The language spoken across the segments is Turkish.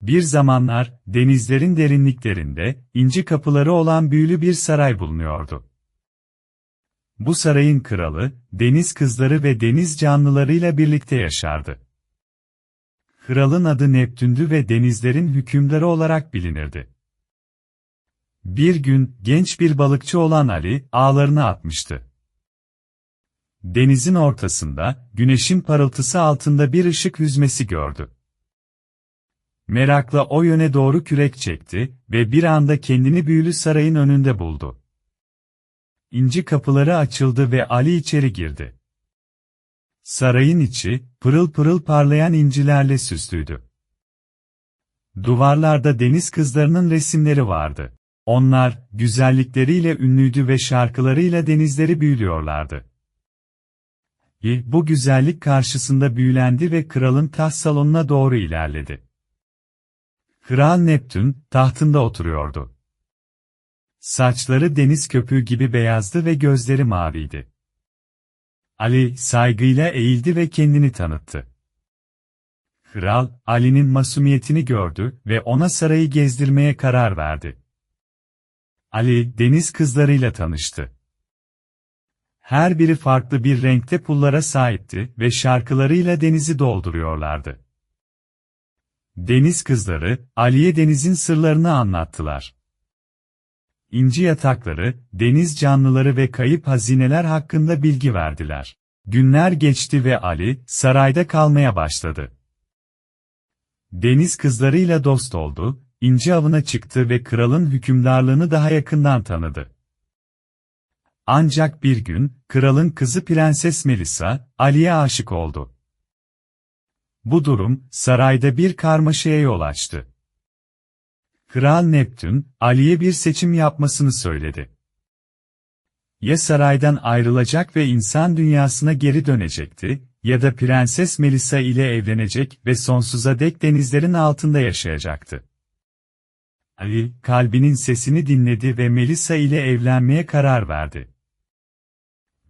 Bir zamanlar, denizlerin derinliklerinde, inci kapıları olan büyülü bir saray bulunuyordu. Bu sarayın kralı, deniz kızları ve deniz canlılarıyla birlikte yaşardı. Kralın adı Neptün'dü ve denizlerin hükümdarı olarak bilinirdi. Bir gün, genç bir balıkçı olan Ali, ağlarını atmıştı. Denizin ortasında, güneşin parıltısı altında bir ışık hüzmesi gördü. Merakla o yöne doğru kürek çekti ve bir anda kendini büyülü sarayın önünde buldu. İnci kapıları açıldı ve Ali içeri girdi. Sarayın içi, pırıl pırıl parlayan incilerle süslüydü. Duvarlarda deniz kızlarının resimleri vardı. Onlar, güzellikleriyle ünlüydü ve şarkılarıyla denizleri büyülüyorlardı. I, bu güzellik karşısında büyülendi ve kralın taht salonuna doğru ilerledi. Kral Neptün, tahtında oturuyordu. Saçları deniz köpüğü gibi beyazdı ve gözleri maviydi. Ali, saygıyla eğildi ve kendini tanıttı. Kral, Ali'nin masumiyetini gördü ve ona sarayı gezdirmeye karar verdi. Ali, deniz kızlarıyla tanıştı. Her biri farklı bir renkte pullara sahipti ve şarkılarıyla denizi dolduruyorlardı. Deniz kızları, Ali'ye denizin sırlarını anlattılar. İnci yatakları, deniz canlıları ve kayıp hazineler hakkında bilgi verdiler. Günler geçti ve Ali, sarayda kalmaya başladı. Deniz kızlarıyla dost oldu, inci avına çıktı ve kralın hükümdarlığını daha yakından tanıdı. Ancak bir gün, kralın kızı Prenses Melisa, Ali'ye aşık oldu. Bu durum, sarayda bir karmaşaya yol açtı. Kral Neptün, Ali'ye bir seçim yapmasını söyledi. Ya saraydan ayrılacak ve insan dünyasına geri dönecekti, ya da Prenses Melisa ile evlenecek ve sonsuza dek denizlerin altında yaşayacaktı. Ali, kalbinin sesini dinledi ve Melisa ile evlenmeye karar verdi.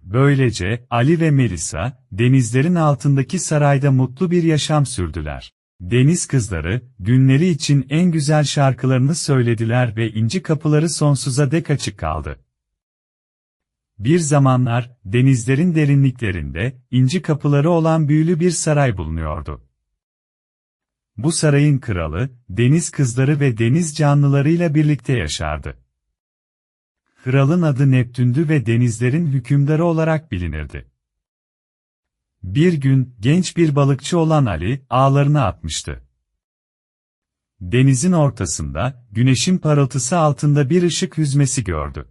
Böylece, Ali ve Melisa, denizlerin altındaki sarayda mutlu bir yaşam sürdüler. Deniz kızları, günleri için en güzel şarkılarını söylediler ve inci kapıları sonsuza dek açık kaldı. Bir zamanlar, denizlerin derinliklerinde, inci kapıları olan büyülü bir saray bulunuyordu. Bu sarayın kralı, deniz kızları ve deniz canlılarıyla birlikte yaşardı. Kralın adı Neptün'dü ve denizlerin hükümdarı olarak bilinirdi. Bir gün, genç bir balıkçı olan Ali, ağlarını atmıştı. Denizin ortasında, güneşin parıltısı altında bir ışık hüzmesi gördü.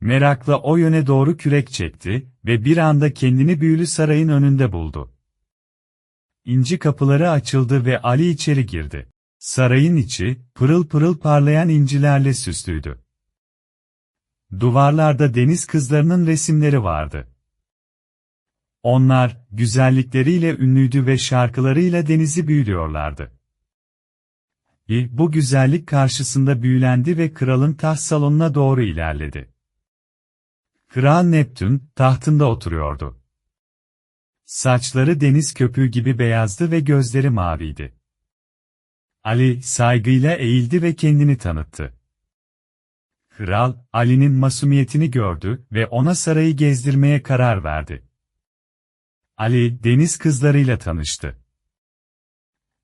Merakla o yöne doğru kürek çekti ve bir anda kendini büyülü sarayın önünde buldu. İnci kapıları açıldı ve Ali içeri girdi. Sarayın içi, pırıl pırıl parlayan incilerle süslüydü. Duvarlarda deniz kızlarının resimleri vardı. Onlar, güzellikleriyle ünlüydü ve şarkılarıyla denizi büyülüyorlardı. I, bu güzellik karşısında büyülendi ve kralın taht salonuna doğru ilerledi. Kral Neptün, tahtında oturuyordu. Saçları deniz köpüğü gibi beyazdı ve gözleri maviydi. Ali, saygıyla eğildi ve kendini tanıttı. Kral, Ali'nin masumiyetini gördü ve ona sarayı gezdirmeye karar verdi. Ali, deniz kızlarıyla tanıştı.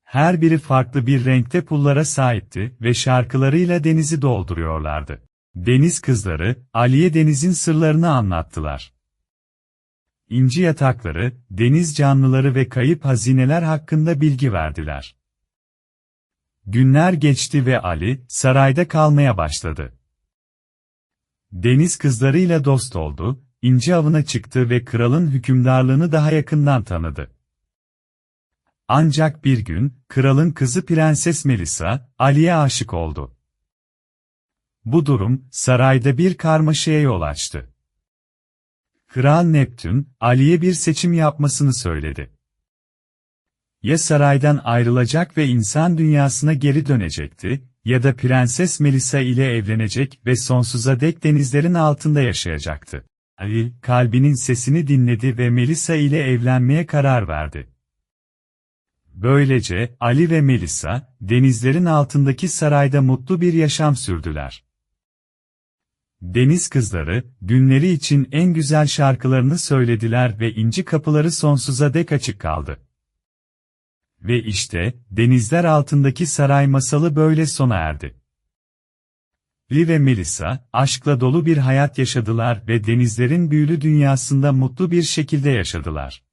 Her biri farklı bir renkte pullara sahipti ve şarkılarıyla denizi dolduruyorlardı. Deniz kızları, Ali'ye denizin sırlarını anlattılar. İnci yatakları, deniz canlıları ve kayıp hazineler hakkında bilgi verdiler. Günler geçti ve Ali, sarayda kalmaya başladı. Deniz kızlarıyla dost oldu, inci avına çıktı ve kralın hükümdarlığını daha yakından tanıdı. Ancak bir gün, kralın kızı Prenses Melisa, Ali'ye aşık oldu. Bu durum, sarayda bir karmaşaya yol açtı. Kral Neptün, Ali'ye bir seçim yapmasını söyledi. Ya saraydan ayrılacak ve insan dünyasına geri dönecekti, ya da Prenses Melisa ile evlenecek ve sonsuza dek denizlerin altında yaşayacaktı. Ali, kalbinin sesini dinledi ve Melisa ile evlenmeye karar verdi. Böylece Ali ve Melisa, denizlerin altındaki sarayda mutlu bir yaşam sürdüler. Deniz kızları, günleri için en güzel şarkılarını söylediler ve inci kapıları sonsuza dek açık kaldı. Ve işte, denizler altındaki saray masalı böyle sona erdi. Lee ve Melissa, aşkla dolu bir hayat yaşadılar ve denizlerin büyülü dünyasında mutlu bir şekilde yaşadılar.